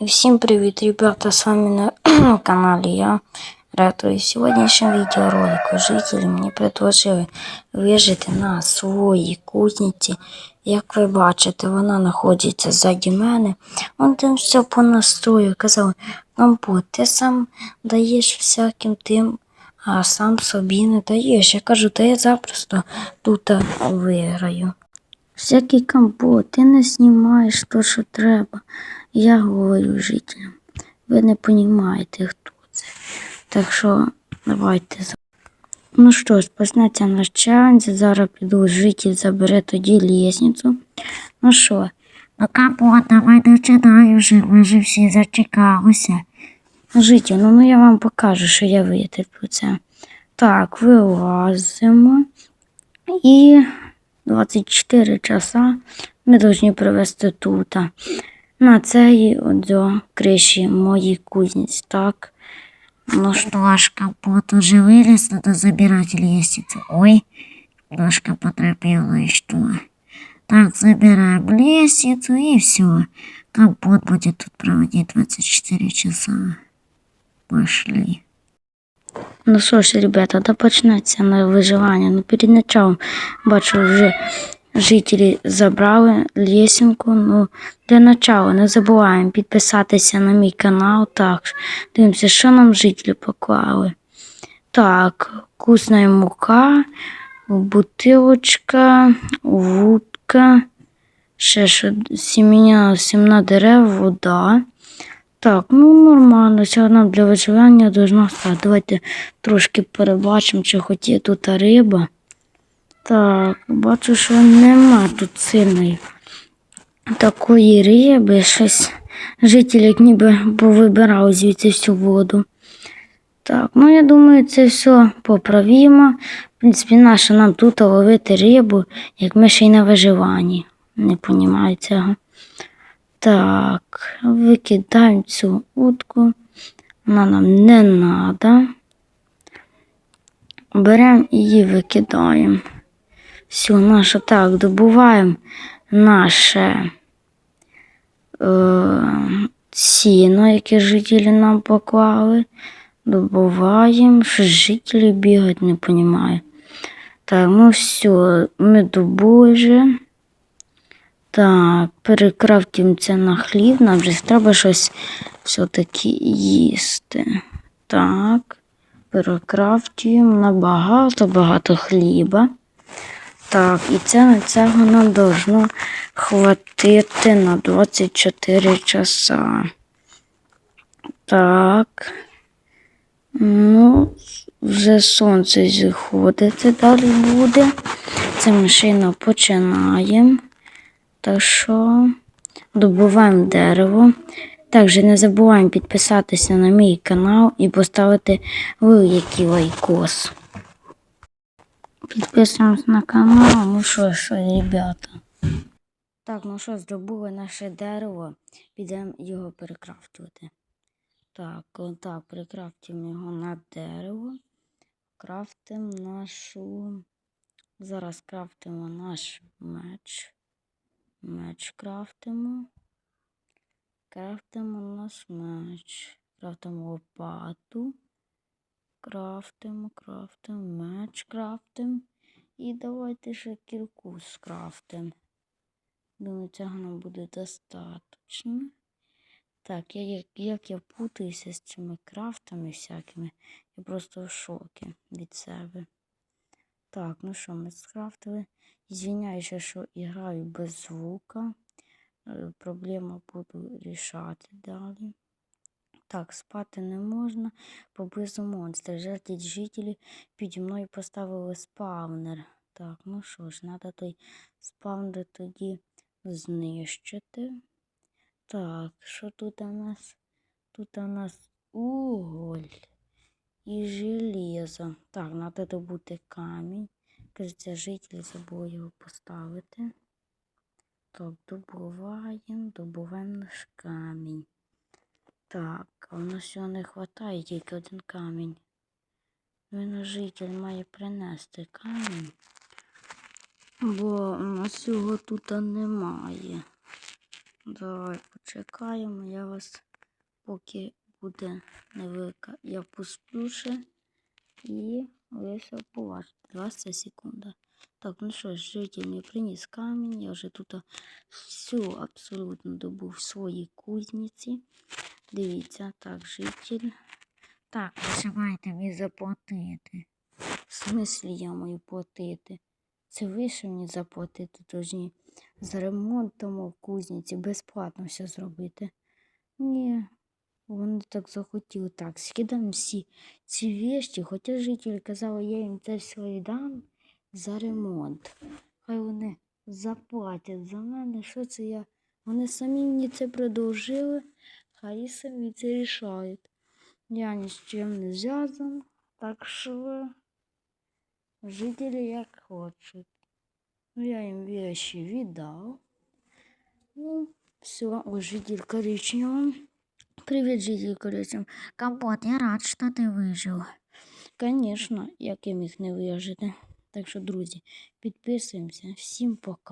И всем привет, ребята, с вами на канале я, Ретро. И в сегодняшнем видеоролику жителі мені предложили вижити на своїй кузниці. Як ви бачите, вона знаходиться ззаді мене. Он там все по настрою. Казали, компот, ти сам даєш всяким тим, а сам собі не даєш. Я кажу, та я запросто тут виграю. Всякий компот, ти не знімаєш то, що треба. Я говорю жителям, ви не розумієте, хто це. Так що давайте. Ну що ж, почнеться наш челендж. Зараз піду житель забере тоді лісницю. Ну що, ну компот, давай починаю вже, ми вже всі зачекалися. Житель, ну, ну я вам покажу, що я витерплю це. Так, вилазимо. І 24 часа ми повинні провести тут. На цей до криші моїй кузниці, так. Ну что ж, компот уже вылез, надо забирать лестницу. Ой, ножка поторопила и что? Так, забираем лестницу и все. Компот будет тут проводить 24 часа. Пошли. Ну що ж, ребята, да почнеться на виживання. Ну перед началом бачу вже Жителі забрали лесенку. Ну, для начала не забуваємо підписатися на мій канал. Так, дивимося, що нам жителі поклали. Так, вкусна мука, бутилочка, вудка, ще що сім'я, сімна дерев, вода. Так, ну нормально, це нам для виживання должна стати. Давайте трошки перебачимо, чи є тут риба. Так, бачу, що нема тут сильної такої риби. Щось жителі ніби повибирали звідси всю воду. Так, ну я думаю, це все поправимо. В принципі, нащо нам тут ловити рибу, як ми ще й на виживанні. Не розумію цього. Так, викидаємо цю утку. Вона нам не треба. Беремо її викидаємо. Все, наше так, добуваємо наше е, сіно, яке жителі нам поклали. Добуваємо, що жителі бігають, не розумію. Так, ну все, ми добули. Так, перекрафтимо це на хліб, нам вже треба щось все-таки їсти. Так, перекрафтуємо на багато-багато хліба. Так, і це на цього нам должно хватити на 24 часа. Так. Ну, вже сонце зіходити далі буде. Це ми шийно починаємо. Так що добуваємо дерево. Також не забуваємо підписатися на мій канал і поставити великий лайкос. Підписуємось на канал. Ну що ж, ребята. Так, ну що, здобули наше дерево. Підемо його перекрафтувати. Так, отак, перекрафтимо його на дерево. Крафтимо нашу. Зараз крафтимо наш меч. Меч крафтимо. Крафтимо наш меч. Крафтимо лопату. Крафтимо, крафтимо, меч крафтимо. І давайте ще кірку скрафтимо. Думаю, цього нам буде достатньо. Так, я, як, як я путаюся з цими крафтами всякими, я просто в шокі від себе. Так, ну що, ми скрафтили. Звіняюся, що граю без звука. Е, Проблема буду рішати далі. Так, спати не можна. Поблизу монстр. Жертві жителі піді мною поставили спавнер. Так, ну що ж, треба той спавнер тоді знищити. Так, що тут у нас? Тут у нас уголь і железо. Так, треба добути камінь. Кажеться, жителі забули його поставити. Так, добуваємо, добуваємо наш камінь. Так, а у нас всього не вистачає тільки один камінь. Він житель має принести камінь, бо у нас його тут немає. Давай почекаємо, я вас поки буде невелика. Я посплю ще і все побачите. 20 секунда. Так, ну що ж, житель мені приніс камінь, я вже тут всю абсолютно добув в своїй кузниці. Дивіться, так, житель. Так, маєте мені заплатити. В смислі я маю платити? Це ви що мені заплатити должні за ремонт тому в кузниці безплатно все зробити. Ні, вони так захотіли. Так, скидаємо всі ці вещі, хоча жителі казали, я їм це все віддам за ремонт. Хай вони заплатять за мене. Що це я? Вони самі мені це продовжили, самі це рішають. Я ні з чим не зв'язан, так що жителі як хочуть. Ну, я їм вещи віддав. Ну, все, о, житель коричневый. Привет, житель коричневый. Компот, я рад, що ти вижив. Конечно, як я міг не вижити. Так що, друзі, підписуємося. Всім пока.